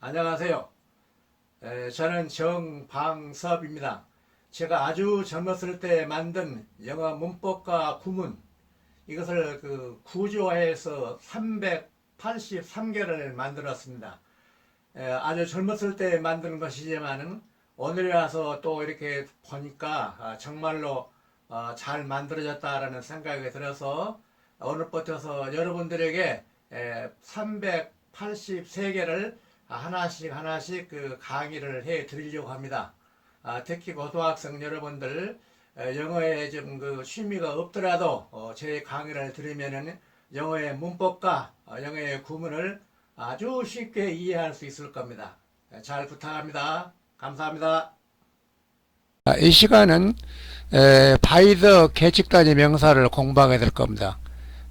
안녕하세요. 에, 저는 정방섭입니다. 제가 아주 젊었을 때 만든 영어 문법과 구문 이것을 그 구조화해서 383개를 만들었습니다. 에, 아주 젊었을 때 만든 것이지만은 오늘에 와서 또 이렇게 보니까 아, 정말로 어, 잘 만들어졌다라는 생각이 들어서 오늘부터서 여러분들에게 383개를 하나씩 하나씩 그 강의를 해 드리려고 합니다. 아, 특히 고등학생 여러분들 에, 영어에 좀 그 취미가 없더라도 어, 제 강의를 들으면은 영어의 문법과 어, 영어의 구문을 아주 쉽게 이해할 수 있을 겁니다. 에, 잘 부탁합니다. 감사합니다. 아, 이 시간은 에, 바이더 계측 단위 명사를 공부하게 될 겁니다.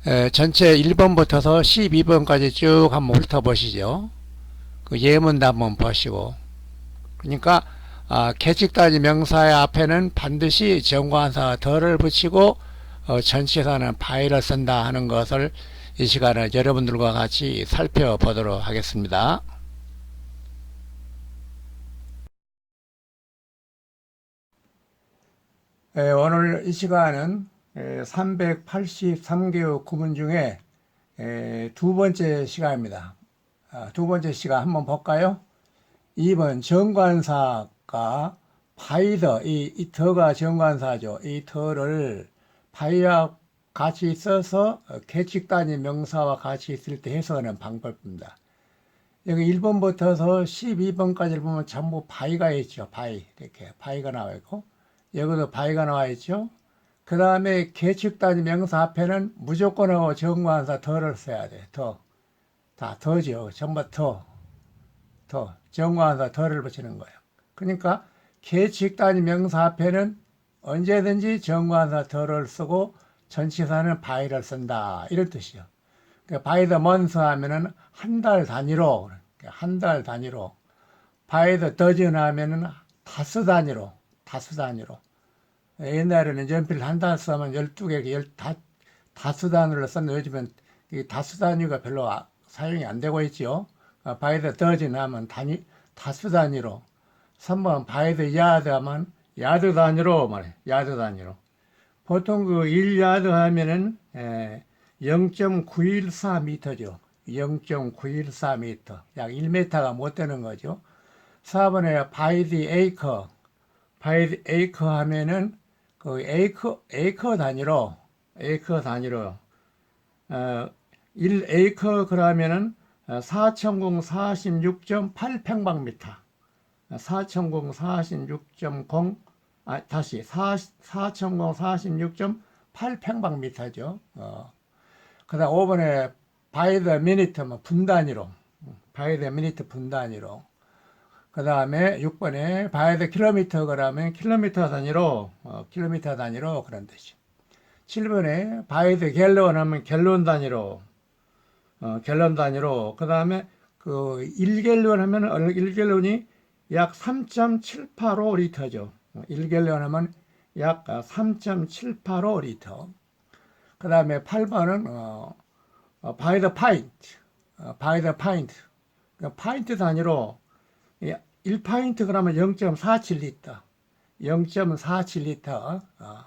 에, 전체 1번부터서 12번까지 쭉 한번 훑어보시죠. 그 예문도 한번 보시고. 그러니까 아, 계측 단위 명사의 앞에는 반드시 정관사 덜을 붙이고 어, 전치사는 바이를 쓴다 하는 것을 이 시간에 여러분들과 같이 살펴보도록 하겠습니다. 에, 오늘 이 시간은 383개의 구문 중에 에, 두 번째 시간입니다. 아, 두 번째 시간 한번 볼까요? 2번 정관사가 바이더 이, 이 더가 정관사죠. 이 더를 바이와 같이 써서 계측 단위 명사와 같이 있을 때 해석하는 방법입니다. 여기 1번부터서 12번까지 보면 전부 바이가 있죠. 바이 이렇게 바이가 나와 있고 여기도 바이가 나와 있죠. 그 다음에 계측 단위 명사 앞에는 무조건하고 정관사 더를 써야 돼. 더. 다 더죠. 전부 더. 더. 정관사 더를 붙이는 거예요. 그러니까 계측 단위 명사 앞에는 언제든지 정관사 더를 쓰고 전치사는 바이를 쓴다. 이런 뜻이요. 바이 더 먼스 하면은 한 달 단위로 한 달 단위로 바이 더 더즌 하면은 다수 단위로 다수 단위로 옛날에는 연필 한 달 쓰면 12개, 열, 다, 다수 단위로 썼는데 요즘은 이 다수 단위가 별로 아- 사용이 안 되고 있죠. 어, 바이더 더진 하면 단위, 다수 단위로. 3번 바이더 야드 하면 야드 단위로 말해. 야드 단위로. 보통 그 1야드 하면은 에, 0.914m죠. 0.914m. 약 1m가 못 되는 거죠. 4번에 바이드 에이커. 바이드 에이커 하면은 그 에이커 에이커 단위로 에이커 단위로 어, 1에이커 그러면은 4046.8 평방미터. 4046.0 아, 다시 4046.8 평방미터죠. 어. 그 다음 5번에 바이 더 미니트 뭐 분단위로. 바이 더 미니트 분단위로. 그 다음에 6번에 바이 더 킬로미터 그러면 킬로미터 단위로 어, 킬로미터 단위로 그런 뜻이 7번에 바이 더 갤런 하면 갤론 단위로 어, 갤런 단위로. 그 다음에 그 1갤런 하면 1갤런이 약 3.785 리터죠. 1갤런 하면 약 3.785 리터. 그 다음에 8번은 어, 어, by the pint, 어, by the pint, 그 파인트 단위로 1파인트 그러면 0.47리터, 0.47리터. 어.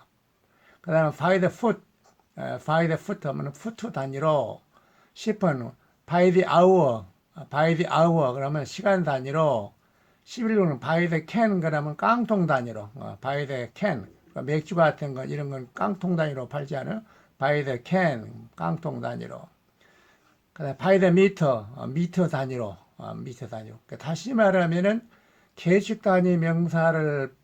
그 다음에 by the foot, 어, by the foot 하면 푸트 단위로 10번 by the hour, 어, by the hour 그러면 시간 단위로 11번은 by the can 그러면 깡통 단위로, 어, by the can 그러니까 맥주 같은 거 이런 건 깡통 단위로 팔지 않아요? by the can 깡통 단위로. 그다음 by the meter 어, 미터 단위로 어, 미터 단위로. 그러니까 다시 말하면은 계측 단위 명사를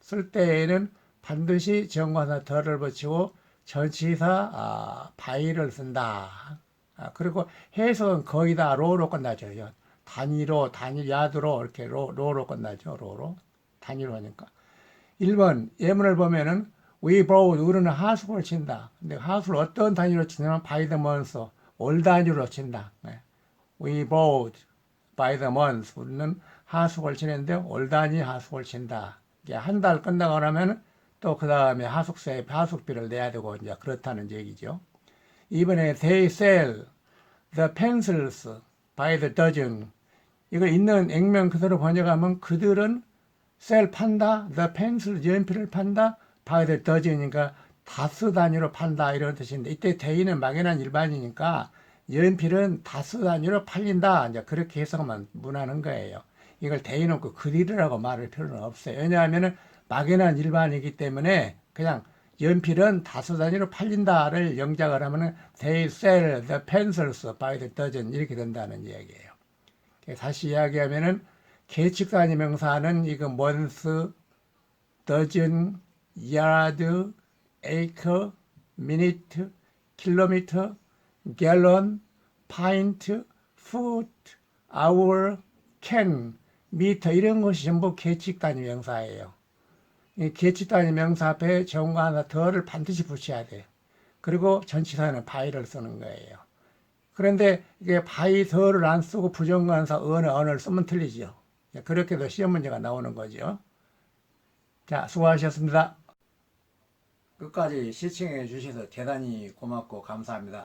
쓸 때에는 반드시 정관사 덜을 붙이고 전치사 아, 바이를 쓴다. 아, 그리고 해석은 거의 다 로로 끝나죠. 요. 단위로 단위 야드로 이렇게 로, 로로 끝나죠. 로로 단위로 하니까. 1번 예문을 보면은 we brought 우리는 하수를 친다. 근데 하수를 어떤 단위로 치냐면 by the month 월 단위로 친다. 네. we brought by the month 우리는 하수를 치는데 월 단위 하수를 친다. 이게 한 달 끝나고 나면 또 그 다음에 하숙세 하숙비를 내야 되고 이제 그렇다는 얘기죠. 이번에 they sell the pencils by the dozen 이걸 있는 액면 그대로 번역하면 그들은 셀 판다, the pencil 연필을 판다, 바이들 더지니까 다수 단위로 판다 이런 뜻인데 이때 대인은 막연한 일반이니까 연필은 다수 단위로 팔린다 이제 그렇게 해석하면 무난한 거예요. 이걸 대인없고 그들이라고 말할 필요는 없어요. 왜냐하면은 막연한 일반이기 때문에 그냥 연필은 다수 단위로 팔린다를 영작을 하면은 they sell the pencils by the dozen 이렇게 된다는 이야기예요. 다시 이야기하면은 계측 단위 명사는 이거 month, dozen, yard, acre, minute, kilometer, gallon, pint, foot, hour, can, meter 이런 것이 전부 계측 단위 명사예요. 이 계측 단위 명사 앞에 정과 하나 더를 반드시 붙여야 돼요. 그리고 전치사는 바이를 쓰는 거예요. 그런데 이게 바이 더를 안 쓰고 부정관사 언어 언어를 쓰면 틀리죠. 그렇게도 시험 문제가 나오는 거죠. 자, 수고하셨습니다. 끝까지 시청해 주셔서 대단히 고맙고 감사합니다.